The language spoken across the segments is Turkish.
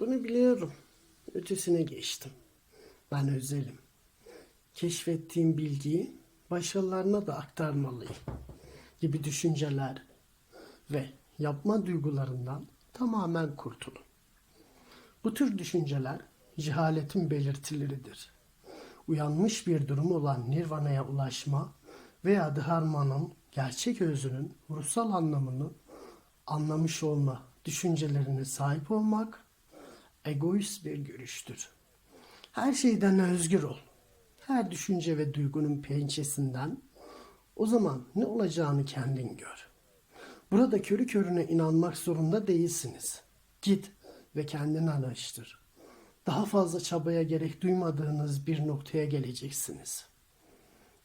Bunu biliyorum. Ötesine geçtim. Ben özelim. Keşfettiğim bilgiyi başkalarına da aktarmalıyım. Gibi düşünceler ve yapma duygularından tamamen kurtulun. Bu tür düşünceler cehaletin belirtileridir. Uyanmış bir durum olan nirvana'ya ulaşma veya dharmanın gerçek özünün ruhsal anlamını anlamış olma düşüncelerine sahip olmak egoist bir görüştür. Her şeyden özgür ol. Her düşünce ve duygunun pençesinden o zaman ne olacağını kendin gör. Burada körü körüne inanmak zorunda değilsiniz. Git ve kendini araştır. Daha fazla çabaya gerek duymadığınız bir noktaya geleceksiniz.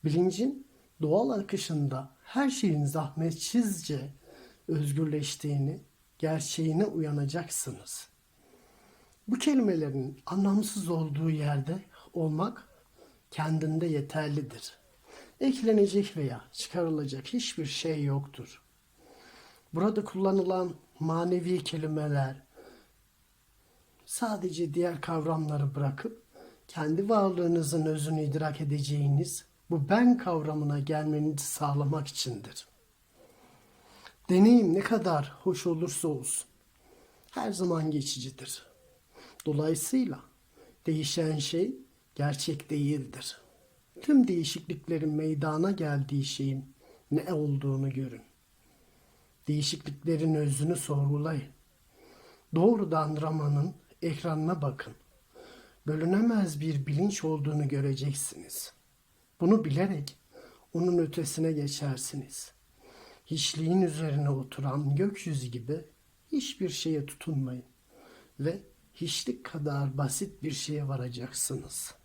Bilincin doğal akışında her şeyin zahmetsizce özgürleştiğini, gerçeğine uyanacaksınız. Bu kelimelerin anlamsız olduğu yerde olmak kendinde yeterlidir. Eklenecek veya çıkarılacak hiçbir şey yoktur. Burada kullanılan manevi kelimeler sadece diğer kavramları bırakıp kendi varlığınızın özünü idrak edeceğiniz bu ben kavramına gelmenizi sağlamak içindir. Deneyim ne kadar hoş olursa olsun her zaman geçicidir. Dolayısıyla değişen şey gerçek değildir. Tüm değişikliklerin meydana geldiği şeyin ne olduğunu görün. Değişikliklerin özünü sorgulayın. Doğrudan Rama'nın ekranına bakın. Bölünemez bir bilinç olduğunu göreceksiniz. Bunu bilerek onun ötesine geçersiniz. Hiçliğin üzerine oturan gökyüzü gibi hiçbir şeye tutunmayın ve hiçlik kadar basit bir şeye varacaksınız.''